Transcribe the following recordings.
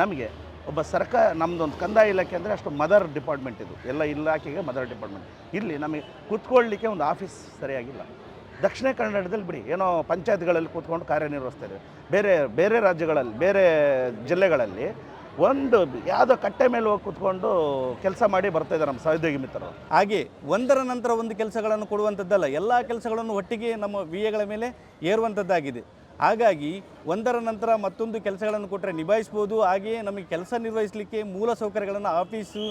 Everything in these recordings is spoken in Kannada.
ನಮಗೆ ಒಬ್ಬ ಸರ್ಕಾರ ನಮ್ಮದೊಂದು ಕಂದಾಯ ಇಲಾಖೆ ಅಂದರೆ ಅಷ್ಟು ಮದರ್ ಡಿಪಾರ್ಟ್ಮೆಂಟ್ ಇದು. ಎಲ್ಲ ಇಲಾಖೆಗೆ ಮದರ್ ಡಿಪಾರ್ಟ್ಮೆಂಟ್. ಇಲ್ಲಿ ನಮಗೆ ಕೂತ್ಕೊಳ್ಳಲಿಕ್ಕೆ ಒಂದು ಆಫೀಸ್ ಸರಿಯಾಗಿಲ್ಲ. ದಕ್ಷಿಣ ಕನ್ನಡದಲ್ಲಿ ಬಿಡಿ, ಏನೋ ಪಂಚಾಯತ್ಗಳಲ್ಲಿ ಕೂತ್ಕೊಂಡು ಕಾರ್ಯನಿರ್ವಹಿಸ್ತಾ ಬೇರೆ ಬೇರೆ ರಾಜ್ಯಗಳಲ್ಲಿ, ಬೇರೆ ಜಿಲ್ಲೆಗಳಲ್ಲಿ ಒಂದು ಯಾವುದೋ ಕಟ್ಟೆ ಮೇಲೆ ಹೋಗಿ ಕೂತ್ಕೊಂಡು ಕೆಲಸ ಮಾಡಿ ಬರ್ತಾ ಇದ್ದಾರೆ ನಮ್ಮ ಸಹೋದ್ಯೋಗಿ ಮಿತ್ರರು. ಹಾಗೆ ಒಂದರ ನಂತರ ಒಂದು ಕೆಲಸಗಳನ್ನು ಕೊಡುವಂಥದ್ದಲ್ಲ, ಎಲ್ಲ ಕೆಲಸಗಳನ್ನು ಒಟ್ಟಿಗೆ ನಮ್ಮ ವಿ ಎಗಳ ಮೇಲೆ ಏರುವಂಥದ್ದಾಗಿದೆ. ಹಾಗಾಗಿ ಒಂದರ ನಂತರ ಮತ್ತೊಂದು ಕೆಲಸಗಳನ್ನು ಕೊಟ್ಟರೆ ನಿಭಾಯಿಸ್ಬೋದು. ಹಾಗೆಯೇ ನಮಗೆ ಕೆಲಸ ನಿರ್ವಹಿಸಲಿಕ್ಕೆ ಮೂಲ ಸೌಕರ್ಯಗಳನ್ನು ಆಫೀಸು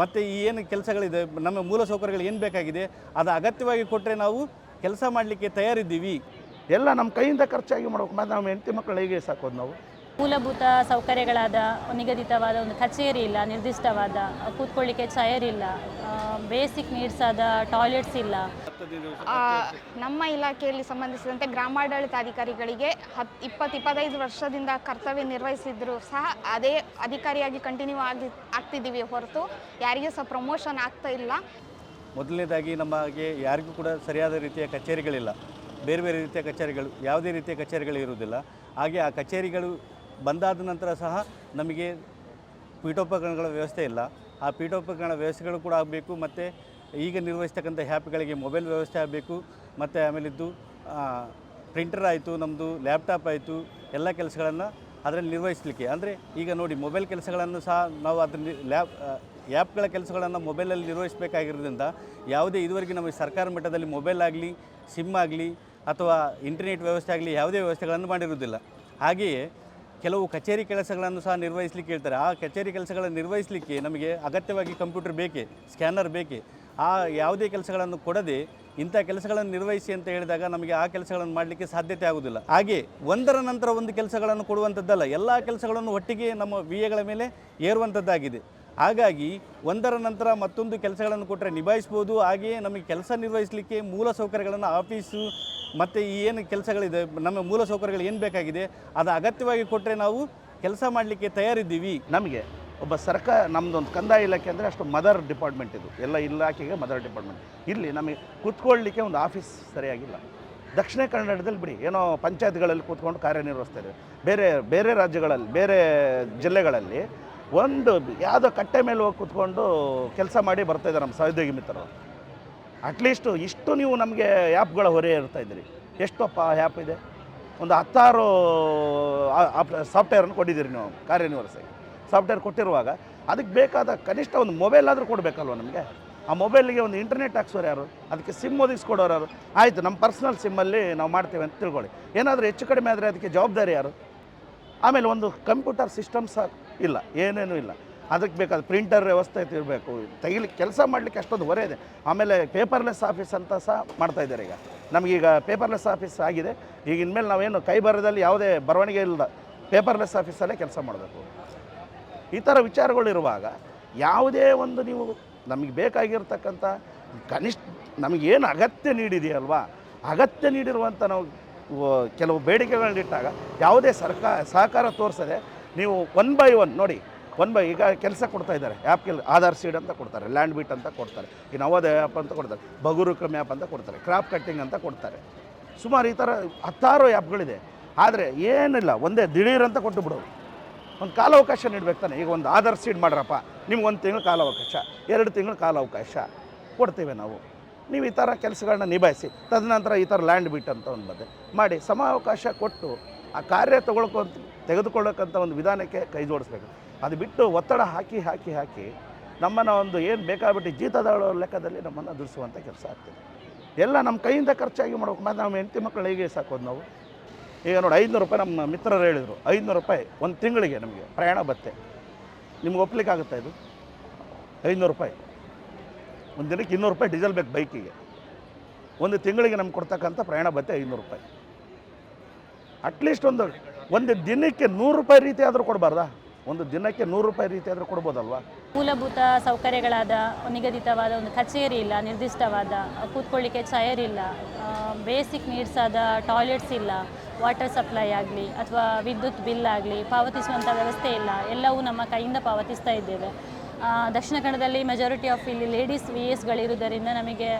ಮತ್ತು ಈ ಏನು ಕೆಲಸಗಳಿದೆ, ನಮ್ಮ ಮೂಲ ಸೌಕರ್ಯಗಳು ಏನು ಬೇಕಾಗಿದೆ ಅದು ಅಗತ್ಯವಾಗಿ ಕೊಟ್ಟರೆ ನಾವು ಕೆಲಸ ಮಾಡಲಿಕ್ಕೆ ತಯಾರಿದ್ದೀವಿ. ಎಲ್ಲ ನಮ್ಮ ಕೈಯಿಂದ ಖರ್ಚಾಗಿ ಮಾಡ್ಬೇಕು. ಮತ್ತು ನಮ್ಮ ಹೆಂಡತಿ ಮಕ್ಕಳು ಹೇಗೆ ಸಾಕೋದು ನಾವು? ಮೂಲಭೂತ ಸೌಕರ್ಯಗಳಾದ ನಿಗದಿತವಾದ ಒಂದು ಕಚೇರಿ ಇಲ್ಲ ನಿರ್ದಿಷ್ಟವಾದ ಕೂತ್ಕೊಳ್ಳಿಕ್ಕೆ ಚೇರ್ ಇಲ್ಲ ಬೇಸಿಕ್ ನೀಡ್ಸ್ ಆದ ಟಾಯ್ಲೆಟ್ಸ್ ಇಲ್ಲ. ಆ, ನಮ್ಮ ಇಲಾಖೆಯಲ್ಲಿ ಸಂಬಂಧಿಸಿದಂತೆ ಗ್ರಾಮಾಡಳಿತ ಅಧಿಕಾರಿಗಳಿಗೆ ಹತ್ ಇಪ್ಪತ್ತು ಇಪ್ಪತ್ತೈದು ವರ್ಷದಿಂದ ಕರ್ತವ್ಯ ನಿರ್ವಹಿಸಿದ್ರು ಸಹ ಅದೇ ಅಧಿಕಾರಿಯಾಗಿ ಕಂಟಿನ್ಯೂ ಆಗಿ ಆಗ್ತಿದ್ದೀವಿ ಹೊರತು ಯಾರಿಗೂ ಸಹ ಪ್ರಮೋಷನ್ ಆಗ್ತಾ ಇಲ್ಲ. ಮೊದಲನೇದಾಗಿ ನಮಗೆ ಯಾರಿಗೂ ಕೂಡ ಸರಿಯಾದ ರೀತಿಯ ಕಚೇರಿಗಳಿಲ್ಲ. ಬೇರೆ ಬೇರೆ ರೀತಿಯ ಕಚೇರಿಗಳು ಯಾವುದೇ ರೀತಿಯ ಕಚೇರಿಗಳು ಇರುವುದಿಲ್ಲ. ಹಾಗೆ ಆ ಕಚೇರಿಗಳು ಬಂದಾದ ನಂತರ ಸಹ ನಮಗೆ ಪೀಠೋಪಕರಣಗಳ ವ್ಯವಸ್ಥೆ ಇಲ್ಲ. ಆ ಪೀಠೋಪಕರಣ ವ್ಯವಸ್ಥೆಗಳು ಕೂಡ ಆಗಬೇಕು, ಮತ್ತು ಈಗ ನಿರ್ವಹಿಸ್ತಕ್ಕಂಥ ಹ್ಯಾಪ್ಗಳಿಗೆ ಮೊಬೈಲ್ ವ್ಯವಸ್ಥೆ ಆಗಬೇಕು, ಮತ್ತು ಆಮೇಲಿದ್ದು ಪ್ರಿಂಟರ್ ಆಯಿತು ನಮ್ಮದು ಲ್ಯಾಪ್ಟಾಪ್ ಆಯಿತು, ಎಲ್ಲ ಕೆಲಸಗಳನ್ನು ಅದರಲ್ಲಿ ನಿರ್ವಹಿಸಲಿಕ್ಕೆ. ಅಂದರೆ ಈಗ ನೋಡಿ, ಮೊಬೈಲ್ ಕೆಲಸಗಳನ್ನು ಸಹ ನಾವು ಅದ್ರ ಲ್ಯಾಪ್ ಆ್ಯಪ್ಗಳ ಕೆಲಸಗಳನ್ನು ಮೊಬೈಲಲ್ಲಿ ನಿರ್ವಹಿಸಬೇಕಾಗಿರೋದ್ರಿಂದ ಯಾವುದೇ ಇದುವರೆಗೆ ನಮಗೆ ಸರ್ಕಾರ ಮಟ್ಟದಲ್ಲಿ ಮೊಬೈಲ್ ಆಗಲಿ, ಸಿಮ್ ಆಗಲಿ, ಅಥವಾ ಇಂಟರ್ನೆಟ್ ವ್ಯವಸ್ಥೆ ಆಗಲಿ ಯಾವುದೇ ವ್ಯವಸ್ಥೆಗಳನ್ನು ಮಾಡಿರುವುದಿಲ್ಲ. ಹಾಗೆಯೇ ಕೆಲವು ಕಚೇರಿ ಕೆಲಸಗಳನ್ನು ಸಹ ನಿರ್ವಹಿಸಲಿಕ್ಕೆ ಹೇಳ್ತಾರೆ. ಆ ಕಚೇರಿ ಕೆಲಸಗಳನ್ನು ನಿರ್ವಹಿಸಲಿಕ್ಕೆ ನಮಗೆ ಅಗತ್ಯವಾಗಿ ಕಂಪ್ಯೂಟರ್ ಬೇಕೇ, ಸ್ಕ್ಯಾನರ್ ಬೇಕೇ, ಆ ಯಾವುದೇ ಕೆಲಸಗಳನ್ನು ಕೊಡದೆ ಇಂಥ ಕೆಲಸಗಳನ್ನು ನಿರ್ವಹಿಸಿ ಅಂತ ಹೇಳಿದಾಗ ನಮಗೆ ಆ ಕೆಲಸಗಳನ್ನು ಮಾಡಲಿಕ್ಕೆ ಸಾಧ್ಯತೆ ಆಗುವುದಿಲ್ಲ ಹಾಗೆ ಒಂದರ ನಂತರ ಒಂದು ಕೆಲಸಗಳನ್ನು ಕೊಡುವಂಥದ್ದಲ್ಲ, ಎಲ್ಲ ಕೆಲಸಗಳನ್ನು ಒಟ್ಟಿಗೆ ನಮ್ಮ ವಿ ಎಗಳ ಮೇಲೆ ಏರುವಂಥದ್ದಾಗಿದೆ. ಹಾಗಾಗಿ ಒಂದರ ನಂತರ ಮತ್ತೊಂದು ಕೆಲಸಗಳನ್ನು ಕೊಟ್ಟರೆ ನಿಭಾಯಿಸ್ಬೋದು. ಹಾಗೆಯೇ ನಮಗೆ ಕೆಲಸ ನಿರ್ವಹಿಸಲಿಕ್ಕೆ ಮೂಲ ಸೌಕರ್ಯಗಳನ್ನು ಆಫೀಸು ಮತ್ತು ಈ ಏನು ಕೆಲಸಗಳಿದೆ, ನಮ್ಮ ಮೂಲ ಸೌಕರ್ಯಗಳು ಏನು ಬೇಕಾಗಿದೆ, ಅದು ಅಗತ್ಯವಾಗಿ ಕೊಟ್ಟರೆ ನಾವು ಕೆಲಸ ಮಾಡಲಿಕ್ಕೆ ತಯಾರಿದ್ದೀವಿ. ನಮಗೆ ಒಬ್ಬ ಸರ್ಕಾರ ನಮ್ಮದೊಂದು ಕಂದಾಯ ಇಲಾಖೆ ಅಂದರೆ ಅಷ್ಟು ಮದರ್ ಡಿಪಾರ್ಟ್ಮೆಂಟ್ ಇದು. ಎಲ್ಲ ಇಲಾಖೆಗೆ ಮದರ್ ಡಿಪಾರ್ಟ್ಮೆಂಟ್ ಇಲ್ಲಿ ನಮಗೆ ಕೂತ್ಕೊಳ್ಳಲಿಕ್ಕೆ ಒಂದು ಆಫೀಸ್ ಸರಿಯಾಗಿಲ್ಲ. ದಕ್ಷಿಣ ಕನ್ನಡದಲ್ಲಿ ಬಿಡಿ, ಏನೋ ಪಂಚಾಯತ್ಗಳಲ್ಲಿ ಕೂತ್ಕೊಂಡು ಕಾರ್ಯನಿರ್ವಹಿಸ್ತಾರೆ. ಬೇರೆ ಬೇರೆ ರಾಜ್ಯಗಳಲ್ಲಿ, ಬೇರೆ ಜಿಲ್ಲೆಗಳಲ್ಲಿ ಒಂದು ಯಾವುದೋ ಕಟ್ಟೆ ಮೇಲೆ ಹೋಗಿ ಕೂತ್ಕೊಂಡು ಕೆಲಸ ಮಾಡಿ ಬರ್ತಾಯಿದ್ದಾರೆ ನಮ್ಮ ಸಹೋದ್ಯೋಗಿ ಮಿತ್ರರು. ಅಟ್ಲೀಸ್ಟು ಇಷ್ಟು ನೀವು ನಮಗೆ ಆ್ಯಪ್ಗಳ ಹೊರೆ ಇರ್ತಾ ಇದ್ದೀರಿ. ಎಷ್ಟಪ್ಪ ಆ್ಯಪ್ ಇದೆ? ಒಂದು ಹತ್ತಾರು ಸಾಫ್ಟ್ವೇರನ್ನು ಕೊಟ್ಟಿದ್ದೀರಿ ನೀವು ಕಾರ್ಯನಿರ್ವಹಿಸಿ ಸಾಫ್ಟ್ವೇರ್ ಕೊಟ್ಟಿರುವಾಗ ಅದಕ್ಕೆ ಬೇಕಾದ ಕನಿಷ್ಠ ಒಂದು ಮೊಬೈಲ್ ಆದರೂ ಕೊಡಬೇಕಲ್ವ ನಮಗೆ? ಆ ಮೊಬೈಲಿಗೆ ಒಂದು ಇಂಟರ್ನೆಟ್ ಹಾಕ್ಸೋರು ಯಾರು? ಅದಕ್ಕೆ ಸಿಮ್ ಒದಗಿಸ್ಕೊಡೋರು ಯಾರು? ಆಯಿತು, ನಮ್ಮ ಪರ್ಸ್ನಲ್ ಸಿಮ್ಮಲ್ಲಿ ನಾವು ಮಾಡ್ತೇವೆ ಅಂತ ತಿಳ್ಕೊಳ್ಳಿ. ಏನಾದರೂ ಹೆಚ್ಚು ಕಡಿಮೆ ಆದರೆ ಅದಕ್ಕೆ ಜವಾಬ್ದಾರಿ ಯಾರು? ಆಮೇಲೆ ಒಂದು ಕಂಪ್ಯೂಟರ್ ಸಿಸ್ಟಮ್ಸ್ ಇಲ್ಲ, ಏನೇನೂ ಇಲ್ಲ. ಅದಕ್ಕೆ ಬೇಕಾದ ಪ್ರಿಂಟರ್ ವ್ಯವಸ್ಥೆ ಇರಬೇಕು. ತೆಗಿಲಿಕ್ಕೆ ಕೆಲಸ ಮಾಡಲಿಕ್ಕೆ ಅಷ್ಟೊಂದು ಹೊರೆ ಇದೆ. ಆಮೇಲೆ ಪೇಪರ್ಲೆಸ್ ಆಫೀಸ್ ಅಂತ ಸಹ ಮಾಡ್ತಾ ಇದ್ದಾರೆ ಈಗ. ನಮಗೀಗ ಪೇಪರ್ಲೆಸ್ ಆಫೀಸ್ ಆಗಿದೆ. ಈಗ ಇನ್ಮೇಲೆ ನಾವೇನು ಕೈ ಬರದಲ್ಲಿ ಯಾವುದೇ ಬರವಣಿಗೆ ಇಲ್ಲದ ಪೇಪರ್ಲೆಸ್ ಆಫೀಸಲ್ಲೇ ಕೆಲಸ ಮಾಡಬೇಕು. ಈ ಥರ ವಿಚಾರಗಳಿರುವಾಗ ಯಾವುದೇ ಒಂದು ನೀವು ನಮಗೆ ಬೇಕಾಗಿರ್ತಕ್ಕಂಥ ಕನಿಷ್ಠ ನಮಗೇನು ಅಗತ್ಯ ನೀಡಿದೆಯಲ್ವಾ? ಅಗತ್ಯ ನೀಡಿರುವಂಥ ನಾವು ಕೆಲವು ಬೇಡಿಕೆಗಳನ್ನಿಟ್ಟಾಗ ಯಾವುದೇ ಸರ್ಕಾರ ಸಹಕಾರ ತೋರಿಸದೆ ನೀವು ಒನ್ ಬೈ ಒನ್ ನೋಡಿ ಒನ್ ಬೈ ಈಗ ಕೆಲಸ ಕೊಡ್ತಾ ಇದ್ದಾರೆ. ಆ್ಯಪ್ ಕೆಲ್ ಆಧಾರ್ ಸೀಡ್ ಅಂತ ಕೊಡ್ತಾರೆ ಲ್ಯಾಂಡ್ ಬೀಟ್ ಅಂತ ಕೊಡ್ತಾರೆ, ಈ ನವೋದಯ ಆ್ಯಪ್ ಅಂತ ಕೊಡ್ತಾರೆ ಬಗುರುಕ ಮ್ಯಾಪ್ ಅಂತ ಕೊಡ್ತಾರೆ ಕ್ರಾಪ್ ಕಟ್ಟಿಂಗ್ ಅಂತ ಕೊಡ್ತಾರೆ. ಸುಮಾರು ಈ ಥರ ಹತ್ತಾರು ಆ್ಯಪ್ಗಳಿದೆ ಆದರೆ ಏನಿಲ್ಲ, ಒಂದೇ ದಿಢೀರ್ ಅಂತ ಕೊಟ್ಟು ಬಿಡೋದು ಒಂದು ಕಾಲಾವಕಾಶ ನೀಡ್ಬೇಕು ತಾನೆ. ಈಗ ಒಂದು ಆಧಾರ್ ಸೀಡ್ ಮಾಡ್ರಪ್ಪ, ನಿಮ್ಗೆ ಒಂದು ತಿಂಗಳು ಕಾಲಾವಕಾಶ, ಎರಡು ತಿಂಗಳು ಕಾಲಾವಕಾಶ ಕೊಡ್ತೇವೆ ನಾವು. ನೀವು ಈ ಥರ ಕೆಲಸಗಳನ್ನ ನಿಭಾಯಿಸಿ, ತದನಂತರ ಈ ಥರ ಲ್ಯಾಂಡ್ ಬಿಟ್ ಅಂತ ಒಂದು ಬಂದೆ. ಮಾಡಿ, ಸಮಾವಕಾಶ ಕೊಟ್ಟು ಆ ಕಾರ್ಯ ತಗೊಳ್ಕೊ ತೆಗೆದುಕೊಳ್ಳೋಕ್ಕಂಥ ಒಂದು ವಿಧಾನಕ್ಕೆ ಕೈ ಜೋಡಿಸ್ಬೇಕು. ಅದು ಬಿಟ್ಟು ಒತ್ತಡ ಹಾಕಿ ಹಾಕಿ ಹಾಕಿ ನಮ್ಮನ್ನು ಒಂದು ಏನು ಬೇಕಾಗ್ಬಿಟ್ಟು ಜೀತದ ಲೆಕ್ಕದಲ್ಲಿ ನಮ್ಮನ್ನು ದುಡಿಸುವಂಥ ಕೆಲಸ ಆಗ್ತದೆ. ಎಲ್ಲ ನಮ್ಮ ಕೈಯಿಂದ ಖರ್ಚಾಗಿ ಮಾಡ್ಬೇಕು. ಮತ್ತು ನಮ್ಮ ಹೆಂಡತಿ ಮಕ್ಕಳು ಹೇಗೆ ಸಾಕೋದು ನಾವು? ಈಗ ನೋಡಿ, ಐದುನೂರು ರೂಪಾಯಿ ನಮ್ಮ ಮಿತ್ರರು ಹೇಳಿದರು. ಐದುನೂರು ರೂಪಾಯಿ ಒಂದು ತಿಂಗಳಿಗೆ ನಮಗೆ ಪ್ರಯಾಣ ಬತ್ತೆ ನಿಮ್ಗೆ ಒಪ್ಲಿಕ್ಕೆ ಆಗುತ್ತಾ ಇದು? ಐದುನೂರು ರೂಪಾಯಿ. ಒಂದು ದಿನಕ್ಕೆ ಇನ್ನೂರು ರೂಪಾಯಿ ಡೀಸೆಲ್ ಬೇಕು ಬೈಕಿಗೆ. ಒಂದು ತಿಂಗಳಿಗೆ ನಮ್ಗೆ ಕೊಡ್ತಕ್ಕಂಥ ಪ್ರಯಾಣ ಬತ್ತೆ ಐನೂರು ರೂಪಾಯಿ. ಅಟ್ಲೀಸ್ಟ್ ಒಂದು ಒಂದು ದಿನಕ್ಕೆ ನೂರು ರೂಪಾಯಿ ರೀತಿ ಆದರೂ ಕೊಡಬಾರ್ದಾ? ಒಂದು ದಿನಕ್ಕೆ ನೂರು ರೂಪಾಯಿ ರೀತಿ ಆದರೆ ಕೊಡ್ಬೋದಲ್ವಾ? ಮೂಲಭೂತ ಸೌಕರ್ಯಗಳಾದ, ನಿಗದಿತವಾದ ಒಂದು ಕಚೇರಿ ಇಲ್ಲ, ನಿರ್ದಿಷ್ಟವಾದ, ಕೂತ್ಕೊಳ್ಳಿಕ್ಕೆ ಚೇರ್ ಇಲ್ಲ ಬೇಸಿಕ್ ನೀಡ್ಸ್ ಆದ ಟಾಯ್ಲೆಟ್ಸ್ ಇಲ್ಲ ವಾಟರ್ ಸಪ್ಲೈ ಆಗಲಿ ಅಥವಾ ವಿದ್ಯುತ್ ಬಿಲ್ ಆಗಲಿ ಪಾವತಿಸುವಂಥ ವ್ಯವಸ್ಥೆ ಇಲ್ಲ, ಎಲ್ಲವೂ ನಮ್ಮ ಕೈಯಿಂದ ಪಾವತಿಸ್ತಾ ಇದ್ದೇವೆ. ದಕ್ಷಿಣ ಕನ್ನಡದಲ್ಲಿ ಮೆಜಾರಿಟಿ ಆಫ್ ಇಲ್ಲಿ ಲೇಡೀಸ್ ವಿ ಎಸ್ಗಳಿರುವುದರಿಂದ ನಮಗೆ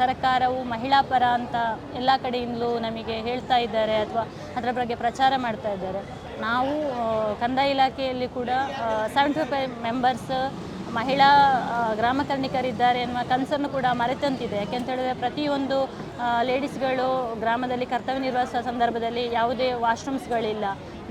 ಸರ್ಕಾರವು ಮಹಿಳಾ ಪರ ಅಂತ ಎಲ್ಲ ಕಡೆಯಿಂದಲೂ ನಮಗೆ ಹೇಳ್ತಾ ಇದ್ದಾರೆ ಅಥವಾ ಅದರ ಬಗ್ಗೆ ಪ್ರಚಾರ ಮಾಡ್ತಾ ಇದ್ದಾರೆ. ನಾವು ಕಂದಾಯ ಇಲಾಖೆಯಲ್ಲಿ ಕೂಡ ಸೆವೆಂಟಿ ಫೈವ್ ಮೆಂಬರ್ಸ್ ಮಹಿಳಾ ಗ್ರಾಮ ಕರ್ಣಿಕರಿದ್ದಾರೆ ಎನ್ನುವ ಕನಸನ್ನು ಕೂಡ ಮರೆತಂತಿದೆ. ಯಾಕೆಂತ ಹೇಳಿದ್ರೆ ಪ್ರತಿಯೊಂದು ಲೇಡೀಸ್ಗಳು ಗ್ರಾಮದಲ್ಲಿ ಕರ್ತವ್ಯ ನಿರ್ವಹಿಸುವ ಸಂದರ್ಭದಲ್ಲಿ ಯಾವುದೇ ವಾಶ್ರೂಮ್ಸ್ಗಳಿಲ್ಲ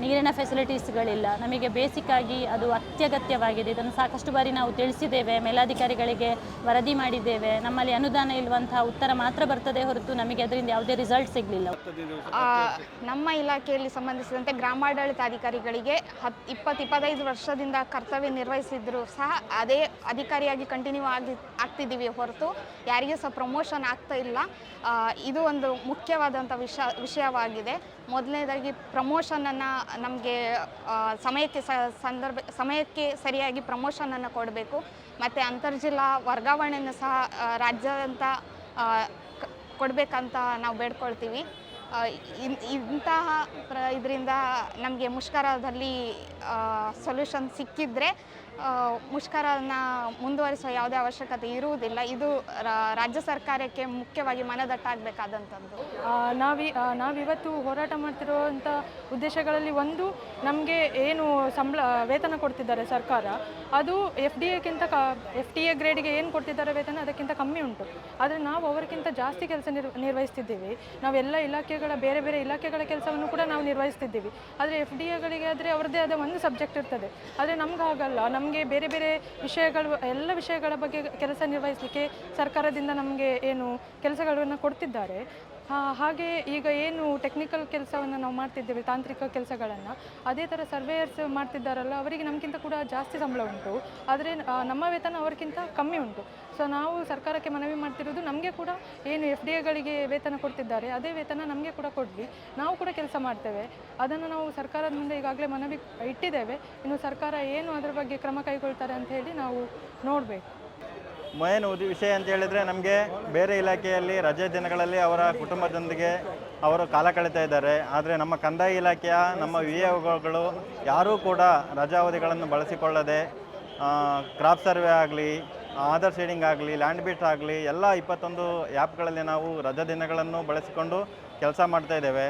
ನೀರಿನ ಫೆಸಿಲಿಟೀಸ್ಗಳಿಲ್ಲ ನಮಗೆ ಬೇಸಿಕ್ ಆಗಿ ಅದು ಅತ್ಯಗತ್ಯವಾಗಿದೆ. ಇದನ್ನು ಸಾಕಷ್ಟು ಬಾರಿ ನಾವು ತಿಳಿಸಿದ್ದೇವೆ. ಮೇಲಾಧಿಕಾರಿಗಳಿಗೆ ವರದಿ ಮಾಡಿದ್ದೇವೆ. ನಮ್ಮಲ್ಲಿ ಅನುದಾನ ಇಲ್ಲುವಂತಹ ಉತ್ತರ ಮಾತ್ರ ಬರ್ತದೆ ಹೊರತು ನಮಗೆ ಅದರಿಂದ ಯಾವುದೇ ರಿಸಲ್ಟ್ ಸಿಗಲಿಲ್ಲ. ನಮ್ಮ ಇಲಾಖೆಯಲ್ಲಿ ಸಂಬಂಧಿಸಿದಂತೆ ಗ್ರಾಮಾಡಳಿತಾಧಿಕಾರಿಗಳಿಗೆ ಹತ್ ಇಪ್ಪತ್ತು ಇಪ್ಪತ್ತೈದು ವರ್ಷದಿಂದ ಕರ್ತವ್ಯ ನಿರ್ವಹಿಸಿದ್ರು ಸಹ ಅದೇ ಅಧಿಕಾರಿಯಾಗಿ ಕಂಟಿನ್ಯೂ ಆಗಿ, ಆಗ್ತಿದ್ದೀವಿ ಹೊರತು ಯಾರಿಗೂ ಸಹ ಪ್ರಮೋಷನ್ ಆಗ್ತಾ ಇಲ್ಲ. ಇದು ಒಂದು ಮುಖ್ಯವಾದಂಥ ವಿಷ, ವಿಷಯವಾಗಿದೆ. ಮೊದಲನೇದಾಗಿ ಪ್ರಮೋಷನನ್ನು ನಮಗೆ ಸಮಯಕ್ಕೆ ಸಂದರ್ಭ, ಸಮಯಕ್ಕೆ ಸರಿಯಾಗಿ ಪ್ರಮೋಷನನ್ನು ಕೊಡಬೇಕು. ಮತ್ತು ಅಂತರ್ಜಿಲ್ಲಾ ವರ್ಗಾವಣೆಯನ್ನು ಸಹ ರಾಜ್ಯದಂಥ ಕೊಡಬೇಕಂತ ನಾವು ಬೇಡ್ಕೊಳ್ತೀವಿ. ಇಂತಹ ಪ್ರ, ಇದರಿಂದ ನಮಗೆ ಮುಷ್ಕರದಲ್ಲಿ ಸೊಲ್ಯೂಷನ್ ಸಿಕ್ಕಿದ್ರೆ ಮುಷ್ಕರನ ಮುಂದುವರಿಸುವ ಯಾವುದೇ ಅವಶ್ಯಕತೆ ಇರುವುದಿಲ್ಲ. ಇದು ರಾಜ್ಯ ಸರ್ಕಾರಕ್ಕೆ ಮುಖ್ಯವಾಗಿ ಮನದಟ್ಟಾಗಬೇಕಾದಂಥದ್ದು. ನಾವಿ ನಾವಿವತ್ತು ಹೋರಾಟ ಮಾಡ್ತಿರುವಂಥ ಉದ್ದೇಶಗಳಲ್ಲಿ ಒಂದು, ನಮಗೆ ಏನು ಸಂಬಳ, ವೇತನ ಕೊಡ್ತಿದ್ದಾರೆ ಸರ್ಕಾರ. ಅದು ಎಫ್ ಡಿ ಎಕ್ಕಿಂತ ಕ, ಎಫ್ ಟಿ ಎ ಗ್ರೇಡಿಗೆ ಏನು ಕೊಡ್ತಿದ್ದಾರೆ ವೇತನ, ಅದಕ್ಕಿಂತ ಕಮ್ಮಿ ಉಂಟು. ಆದರೆ ನಾವು ಅವರಿಗಿಂತ ಜಾಸ್ತಿ ಕೆಲಸ ನಿರ್ ನಿರ್ವಹಿಸ್ತಿದ್ದೀವಿ. ನಾವೆಲ್ಲ ಇಲಾಖೆಗಳ, ಬೇರೆ ಬೇರೆ ಇಲಾಖೆಗಳ ಕೆಲಸವನ್ನು ಕೂಡ ನಾವು ನಿರ್ವಹಿಸ್ತಿದ್ದೀವಿ. ಆದರೆ ಎಫ್ ಡಿ ಎಗಳಿಗೆ ಆದರೆ ಅವರದ್ದೇ ಆದ ಒಂದು ಸಬ್ಜೆಕ್ಟ್ ಇರ್ತದೆ. ಆದರೆ ನಮ್ಗೆ ಹಾಗಲ್ಲ. ನಮಗೆ ಬೇರೆ ಬೇರೆ ವಿಷಯಗಳು ಎಲ್ಲ ವಿಷಯಗಳ ಬಗ್ಗೆ ಕೆಲಸ ನಿರ್ವಹಿಸಲಿಕ್ಕೆ ಸರ್ಕಾರದಿಂದ ನಮಗೆ ಏನು ಕೆಲಸಗಳನ್ನು ಕೊಡ್ತಿದ್ದಾರೆ. ಹಾಗೆ ಈಗ ಏನು ಟೆಕ್ನಿಕಲ್ ಕೆಲಸವನ್ನು ನಾವು ಮಾಡ್ತಿದ್ದೇವೆ, ತಾಂತ್ರಿಕ ಕೆಲಸಗಳನ್ನು. ಅದೇ ಥರ ಸರ್ವೇಯರ್ಸ್ ಮಾಡ್ತಿದ್ದಾರಲ್ಲ, ಅವರಿಗೆ ನಮಗಿಂತ ಕೂಡ ಜಾಸ್ತಿ ಸಂಬಳ ಉಂಟು. ಆದರೆ ನಮ್ಮ ವೇತನ ಅವರಿಗಿಂತ ಕಮ್ಮಿ ಉಂಟು. ಸೊ ನಾವು ಸರ್ಕಾರಕ್ಕೆ ಮನವಿ ಮಾಡ್ತಿರೋದು ನಮಗೆ ಕೂಡ ಏನು ಎಫ್ ಡಿ ಎಗಳಿಗೆ ವೇತನ ಕೊಡ್ತಿದ್ದಾರೆ, ಅದೇ ವೇತನ ನಮಗೆ ಕೂಡ ಕೊಡಲಿ. ನಾವು ಕೂಡ ಕೆಲಸ ಮಾಡ್ತೇವೆ. ಅದನ್ನು ನಾವು ಸರ್ಕಾರದ ಮುಂದೆ ಈಗಾಗಲೇ ಮನವಿ ಇಟ್ಟಿದ್ದೇವೆ. ಇನ್ನು ಸರ್ಕಾರ ಏನು ಅದರ ಬಗ್ಗೆ ಕ್ರಮ ಕೈಗೊಳ್ತಾರೆ ಅಂತ ಹೇಳಿ ನಾವು ನೋಡಬೇಕು. ಮೇನ್ ಉದ್ ವಿಷಯ ಅಂತ ಹೇಳಿದ್ರೆ ನಮಗೆ ಬೇರೆ ಇಲಾಖೆಯಲ್ಲಿ ರಜೆ ದಿನಗಳಲ್ಲಿ ಅವರ ಕುಟುಂಬದೊಂದಿಗೆ ಅವರು ಕಾಲ ಕಳೀತಾ ಇದ್ದಾರೆ. ಆದರೆ ನಮ್ಮ ಕಂದಾಯ ಇಲಾಖೆಯ, ನಮ್ಮ ವಿ ಎಗಳು ಯಾರೂ ಕೂಡ ರಜಾವಧಿಗಳನ್ನು ಬಳಸಿಕೊಳ್ಳದೆ ಕ್ರಾಪ್ ಸರ್ವೆ ಆಗಲಿ, ಆಧಾರ್ ಸೀಡಿಂಗ್ ಆಗಲಿ, ಲ್ಯಾಂಡ್ ಬಿಟ್ ಆಗಲಿ, ಎಲ್ಲ ಇಪ್ಪತ್ತೊಂದು ಆ್ಯಪ್ಗಳಲ್ಲಿ ನಾವು ರಜಾ ದಿನಗಳನ್ನು ಬಳಸಿಕೊಂಡು ಕೆಲಸ ಮಾಡ್ತಾ ಇದ್ದೇವೆ.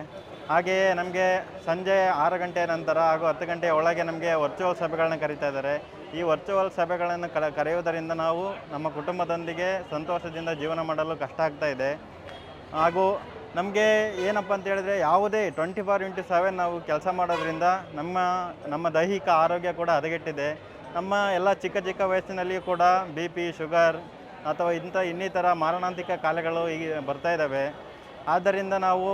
ಹಾಗೆಯೇ ನಮಗೆ ಸಂಜೆ ಆರು ಗಂಟೆ ನಂತರ ಹಾಗೂ ಹತ್ತು ಗಂಟೆಯ ಒಳಗೆ ನಮಗೆ ವರ್ಚುವಲ್ ಸಭೆಗಳನ್ನ ಕರೀತಾ ಇದ್ದಾರೆ. ಈ ವರ್ಚುವಲ್ ಸಭೆಗಳನ್ನು ಕರೆ ಕರೆಯುವುದರಿಂದ ನಾವು ನಮ್ಮ ಕುಟುಂಬದೊಂದಿಗೆ ಸಂತೋಷದಿಂದ ಜೀವನ ಮಾಡಲು ಕಷ್ಟ ಆಗ್ತಾ ಇದೆ. ಹಾಗೂ ನಮಗೆ ಏನಪ್ಪ ಅಂತ ಹೇಳಿದ್ರೆ ಯಾವುದೇ ಟ್ವೆಂಟಿ ಫೋರ್ ಇಂಟು ಸೆವೆನ್ ನಾವು ಕೆಲಸ ಮಾಡೋದ್ರಿಂದ ನಮ್ಮ ನಮ್ಮ ದೈಹಿಕ ಆರೋಗ್ಯ ಕೂಡ ಹದಗೆಟ್ಟಿದೆ. ನಮ್ಮ ಎಲ್ಲ ಚಿಕ್ಕ ಚಿಕ್ಕ ವಯಸ್ಸಿನಲ್ಲಿಯೂ ಕೂಡ ಬಿ ಪಿ, ಶುಗರ್ ಅಥವಾ ಇಂಥ ಇನ್ನಿತರ ಮಾರಣಾಂತಿಕ ಕಾಯಿಲೆಗಳು ಈಗ ಬರ್ತಾ ಇದ್ದಾವೆ. ಆದ್ದರಿಂದ ನಾವು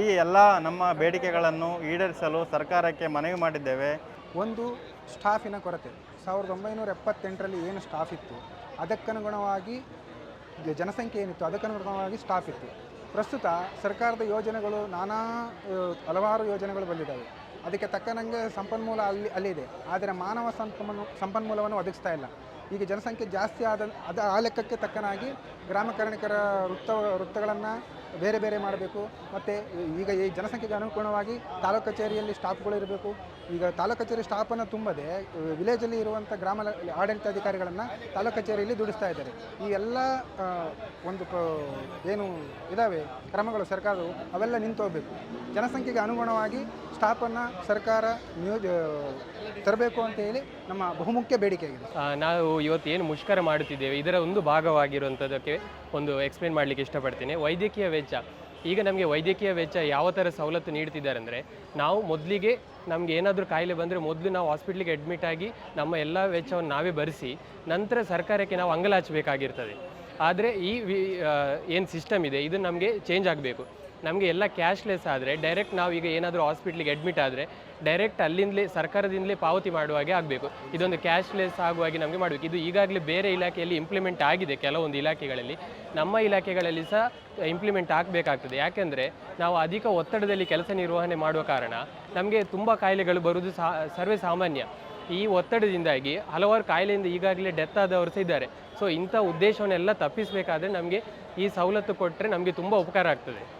ಈ ಎಲ್ಲ ನಮ್ಮ ಬೇಡಿಕೆಗಳನ್ನು ಈಡೇರಿಸಲು ಸರ್ಕಾರಕ್ಕೆ ಮನವಿ ಮಾಡಿದ್ದೇವೆ. ಒಂದು ಸ್ಟಾಫಿನ ಕೊರತೆ. ಸಾವಿರದ ಒಂಬೈನೂರ ಎಪ್ಪತ್ತೆಂಟರಲ್ಲಿ ಏನು ಸ್ಟಾಫ್ ಇತ್ತು, ಅದಕ್ಕನುಗುಣವಾಗಿ ಜನಸಂಖ್ಯೆ ಏನಿತ್ತು, ಅದಕ್ಕನುಗುಣವಾಗಿ ಸ್ಟಾಫ್ ಇತ್ತು. ಪ್ರಸ್ತುತ ಸರ್ಕಾರದ ಯೋಜನೆಗಳು ನಾನಾ ಹಲವಾರು ಯೋಜನೆಗಳು ಬಂದಿದ್ದಾವೆ. ಅದಕ್ಕೆ ತಕ್ಕನಂಗೆ ಸಂಪನ್ಮೂಲ ಅಲ್ಲಿ, ಅಲ್ಲಿದೆ. ಆದರೆ ಮಾನವ ಸಂಪನ್ಮೂ, ಸಂಪನ್ಮೂಲವನ್ನು ಒದಗಿಸ್ತಾ ಇಲ್ಲ. ಈಗ ಜನಸಂಖ್ಯೆ ಜಾಸ್ತಿ ಆದ, ಅದು, ಆ ಲೆಕ್ಕಕ್ಕೆ ತಕ್ಕನಾಗಿ ಗ್ರಾಮಕರ್ಣಿಕರ ವೃತ್ತ ವೃತ್ತಗಳನ್ನು ಬೇರೆ ಬೇರೆ ಮಾಡಬೇಕು. ಮತ್ತು ಈಗ ಈ ಜನಸಂಖ್ಯೆಗೆ ಅನುಗುಣವಾಗಿ ತಾಲೂಕು ಕಚೇರಿಯಲ್ಲಿ ಸ್ಟಾಫ್ಗಳು ಇರಬೇಕು. ಈಗ ತಾಲೂಕು ಕಚೇರಿ ಸ್ಟಾಫನ್ನು ತುಂಬದೆ ವಿಲೇಜಲ್ಲಿ ಇರುವಂಥ ಗ್ರಾಮ ಆಡಳಿತಾಧಿಕಾರಿಗಳನ್ನು ತಾಲೂಕು ಕಚೇರಿಯಲ್ಲಿ ದುಡಿಸ್ತಾ ಇದ್ದಾರೆ. ಈ ಎಲ್ಲ ಒಂದು ಏನು ಇದ್ದಾವೆ ಕ್ರಮಗಳು ಸರ್ಕಾರವು, ಅವೆಲ್ಲ ನಿಂತು ಹೋಗಬೇಕು. ಜನಸಂಖ್ಯೆಗೆ ಅನುಗುಣವಾಗಿ ಸ್ಟಾಫನ್ನು ಸರ್ಕಾರ ನಿಯೋಜ, ತರಬೇಕು ಅಂತ ಹೇಳಿ ನಮ್ಮ ಬಹುಮುಖ್ಯ ಬೇಡಿಕೆಯಾಗಿದೆ ನಾವು ಇವತ್ತು ಏನು ಮುಷ್ಕರ ಮಾಡುತ್ತಿದ್ದೇವೆ, ಇದರ ಒಂದು ಭಾಗವಾಗಿರುವಂಥದ್ದಕ್ಕೆ ಒಂದು ಎಕ್ಸ್ಪ್ಲೇನ್ ಮಾಡಲಿಕ್ಕೆ ಇಷ್ಟಪಡ್ತೇನೆ. ವೈದ್ಯಕೀಯ ವೆಚ್ಚ. ಈಗ ನಮಗೆ ವೈದ್ಯಕೀಯ ವೆಚ್ಚ ಯಾವ ಥರ ಸವಲತ್ತು ನೀಡ್ತಿದ್ದಾರೆ ಅಂದರೆ ನಾವು ಮೊದಲಿಗೆ ನಮಗೆ ಏನಾದರೂ ಕಾಯಿಲೆ ಬಂದರೆ ಮೊದಲು ನಾವು ಹಾಸ್ಪಿಟ್ಲಿಗೆ ಅಡ್ಮಿಟ್ ಆಗಿ ನಮ್ಮ ಎಲ್ಲ ವೆಚ್ಚವನ್ನು ನಾವೇ ಭರಿಸಿ, ನಂತರ ಸರ್ಕಾರಕ್ಕೆ ನಾವು ಅಂಗಲಾಚಬೇಕಾಗಿರ್ತದೆ. ಆದರೆ ಈ ಏನು ಸಿಸ್ಟಮ್ ಇದೆ, ಇದು ನಮಗೆ ಚೇಂಜ್ ಆಗಬೇಕು. ನಮಗೆ ಎಲ್ಲ ಕ್ಯಾಶ್ಲೆಸ್ ಆದರೆ ಡೈರೆಕ್ಟ್ ನಾವು ಈಗ ಏನಾದರೂ ಹಾಸ್ಪಿಟ್ಲಿಗೆ ಅಡ್ಮಿಟ್ ಆದರೆ ಡೈರೆಕ್ಟ್ ಅಲ್ಲಿಂದಲೇ ಸರ್ಕಾರದಿಂದಲೇ ಪಾವತಿ ಮಾಡುವ ಹಾಗೆ ಆಗಬೇಕು. ಇದೊಂದು ಕ್ಯಾಶ್ಲೆಸ್ ಆಗುವ ಹಾಗೆ ನಮಗೆ ಮಾಡಬೇಕು. ಇದು ಈಗಾಗಲೇ ಬೇರೆ ಇಲಾಖೆಯಲ್ಲಿ ಇಂಪ್ಲಿಮೆಂಟ್ ಆಗಿದೆ ಕೆಲವೊಂದು ಇಲಾಖೆಗಳಲ್ಲಿ. ನಮ್ಮ ಇಲಾಖೆಗಳಲ್ಲಿ ಸಹ ಇಂಪ್ಲಿಮೆಂಟ್ ಆಗಬೇಕಾಗ್ತದೆ. ಯಾಕೆಂದರೆ ನಾವು ಅಧಿಕ ಒತ್ತಡದಲ್ಲಿ ಕೆಲಸ ನಿರ್ವಹಣೆ ಮಾಡುವ ಕಾರಣ ನಮಗೆ ತುಂಬ ಕಾಯಿಲೆಗಳು ಬರುವುದು ಸಹ ಸರ್ವೇ ಸಾಮಾನ್ಯ. ಈ ಒತ್ತಡದಿಂದಾಗಿ ಹಲವಾರು ಕಾಯಿಲೆಯಿಂದ ಈಗಾಗಲೇ ಡೆತ್ ಆದವರು ಸಹ ಇದ್ದಾರೆ. ಸೊ ಇಂಥ ಉದ್ದೇಶವನ್ನೆಲ್ಲ ತಪ್ಪಿಸಬೇಕಾದ್ರೆ ನಮಗೆ ಈ ಸವಲತ್ತು ಕೊಟ್ಟರೆ ನಮಗೆ ತುಂಬ ಉಪಕಾರ ಆಗ್ತದೆ.